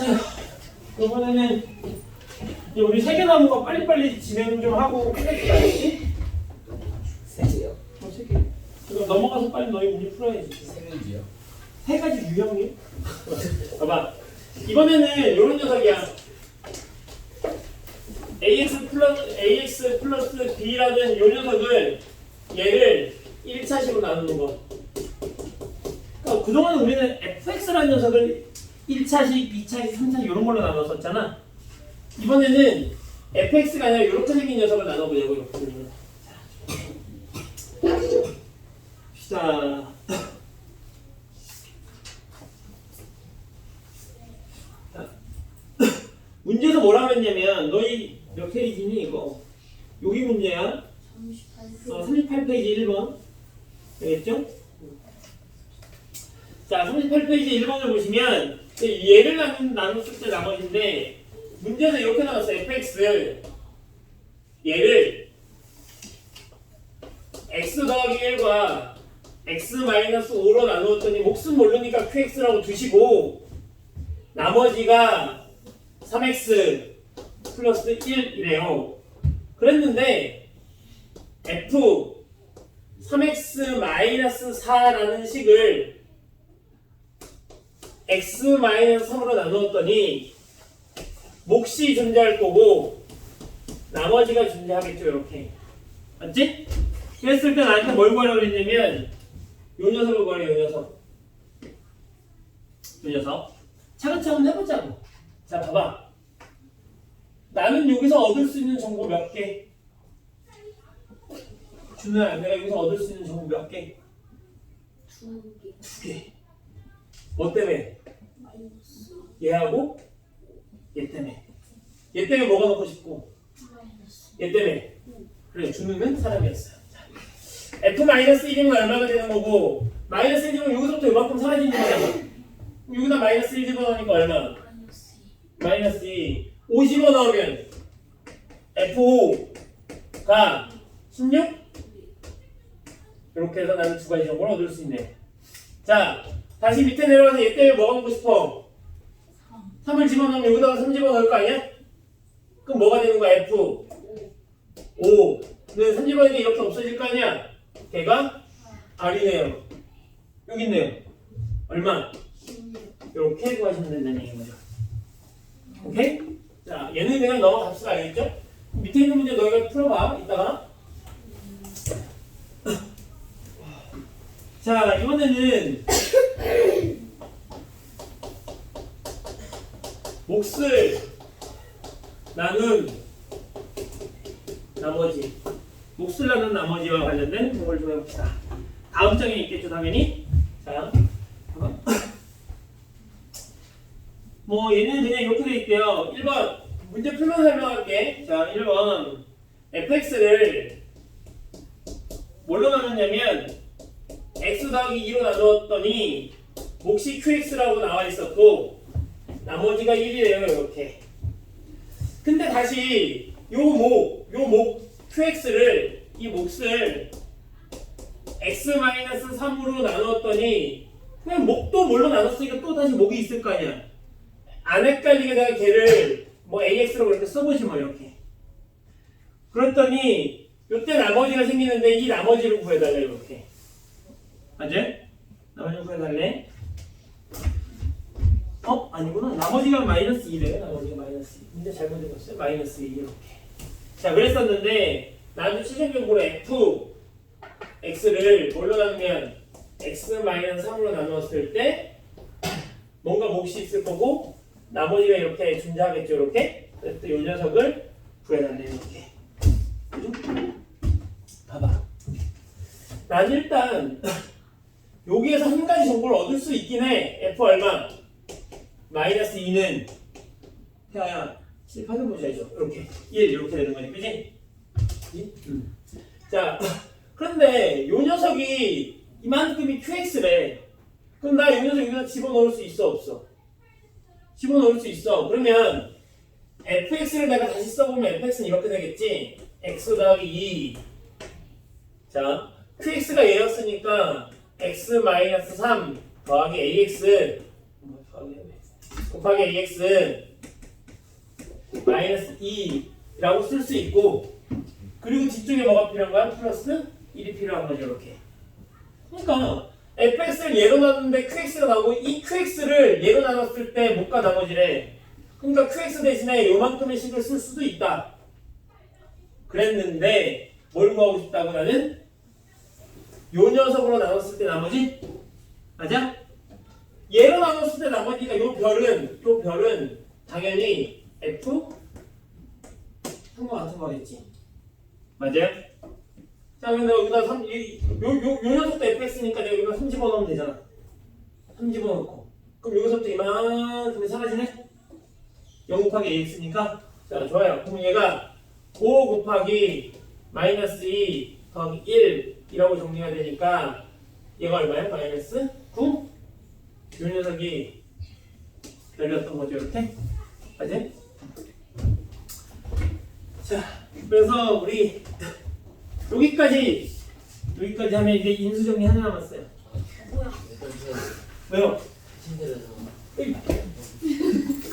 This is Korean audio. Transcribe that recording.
자, 이번에는 우리 세개 남은 거 빨리빨리 진행 좀 하고 끝낼까 알지? 세 개요? 어, 세 개. 그럼 넘어가서 빨리 너희 문제 풀어야지. 세 개지요? 세 가지 유형이? 봐봐. 이번에는 이런 녀석이야. ax 플러스 ax 플러스 b라는 요 녀석을 얘를 1차식으로 나누는 거. 그러니까 그동안 우리는 fx라는 녀석을 1차식, 2차식, 3차식 이런 걸로 나눴었잖아. 이번에는 fx가 아니라 이렇게 생긴 녀석을 나눠보자고 이렇게. 자. 문제에서 뭐라고 했냐면 너희 몇 페이지니 이거 여기 문제야 38회. 어, 38페이지 1번 되겠죠? 자 38페이지 1번을 보시면 얘를 나눈, 나눴을 때 나머지인데 문제에서 이렇게 나왔어요 fx 얘를 x 더하기 1과 x 마이너스 5로 나누었더니 몫은 모르니까 qx라고 두시고 나머지가 3x 플러스 1이래요. 그랬는데 f 3x 마이너스 4라는 식을 x 마이너스 3으로 나누었더니 몫이 존재할 거고 나머지가 존재하겠죠 이렇게 맞지? 그랬을 때 나한테 뭘 구하라고 그랬냐면 요 녀석을 구하래 요 녀석 요 녀석 차근차근 해보자고 자 봐봐 나는 여기서 얻을 수 있는 정보 몇 개? 준우야 내가 여기서 얻을 수 있는 정보 몇 개? 두 개. 두 개. 뭐 때문에? 얘하고 얘 때문에. 얘 때문에 뭐가 넣고 싶고. 얘 때문에. 그래 준우는 사람이었어요. 자, F-1이면 얼마가 되는 거고 마이너스 1이면 여기서부터 이만큼 사라지는 거잖아. 여기다 마이너스 1 집어넣으니까 얼마? 마이너스. 마이너스 2. 5 집어넣으면 F5가 16? 이렇게 해서 나는 두 가지 정보를 얻을 수 있네. 자, 다시 밑에 내려가서 얘 때문에 뭐 하고 싶어? 3을 집어넣으면 여기다가 3 집어넣을 거 아니야? 그럼 뭐가 되는 거야? F 5. 근데 3 집어넣으니까 이렇게 없어질 거 아니야? 걔가 R이네요. 여기 있네요. 얼마? 16. 이렇게 구하시면 된다는 얘기인 거죠. 오케이? 자, 얘는 그냥 넘어갑시다. 알겠죠? 밑에 있는 문제 너희가 풀어봐. 이따가. 자, 이번에는 몫을 나눈 나머지 몫을 나눈 나머지와 관련된 공부를 좀 해봅시다. 다음 장에 있겠죠, 당연히. 자. 뭐 얘는 그냥 이렇게 돼 있대요. 1번 문제 풀면서 설명할게. 자, 1번 fx를 뭘로 나눴냐면 x 더하기 2로 나누었더니 몫이 qx라고 나와 있었고 나머지가 1이래요 이렇게. 근데 다시 요 목, 요목 qx를 이 몫을 x-3으로 나누었더니 그냥 목도 뭘로 나눴으니까 또 다시 목이 있을 거 아니야. 안 헷갈리게 내가 걔를 뭐 AX로 그렇게 써보지 뭐 이렇게. 그랬더니 요때 나머지가 생기는데 이 나머지를 구해달래 이렇게. 맞지? 나머지 구해달래. 어? 아니구나. 나머지가 마이너스 2래. 나머지가 마이너스 2. 문제 잘못 읽었어요. 마이너스 2 이렇게. 자 그랬었는데 나도 실질적으로 F X를 뭘로 나누면 X 마이너스 3으로 나누었을 때 뭔가 몫이 있을 거고 나머지가 이렇게 존재하겠죠 이렇게 그래서 이 녀석을 구해달래 이렇게? 봐봐 난 일단 여기에서 한 가지 정보를 얻을 수 있긴 해 F 얼마? 마이너스 2는 태아야 실파를 보자죠 이렇게 1 이렇게 되는 거지 그지? 음. 자 그런데 요 녀석이 이만큼이 QX래 그럼 나이 녀석 여기다 집어넣을 수 있어 없어? 집어넣을 수 있어. 그러면 fx를 내가 다시 써보면 fx는 이렇게 되겠지. x 더하기 2. 자, qx가 얘였으니까 x 마이너스 3 더하기 ax 뭐. 곱하기 ax 마이너스 2라고 쓸 수 있고 그리고 뒤쪽에 뭐가 필요한 거야? 플러스 1이 필요한 거죠 이렇게. 그러니까 fx를 예로 나눴는데 qx가 나오고 이 qx를 예로 나눴을 때 못가 나머지래? 그러니까 qx 대신에 요만큼의 식을 쓸 수도 있다. 그랬는데 뭘 구하고 싶다고 나는? 요 녀석으로 나눴을 때 나머지? 맞아? 얘로 나눴을 때 나머지가 요 별은 요 별은 당연히 f? 한거 같은 거겠지. 맞아요? 자 근데 여기다 3, 이, 요, 요, 요 녀석도 fx니까 내가 여기다 3 집어넣으면 되잖아. 3 집어넣고. 그럼 여기서부터 이만큼이 사라지네? 0 곱하기 ax니까? 자 좋아요. 그럼 얘가 5 곱하기 마이너스 2 더하기 1 이라고 정리가 되니까 얘가 얼마야? 마이너스 9? 요 녀석이 별이었던 거죠 이렇게 맞지? 자 그래서 우리 여기까지 여기까지 하면 이제 인수 정리 하나 남았어요 뭐야? 왜요? 이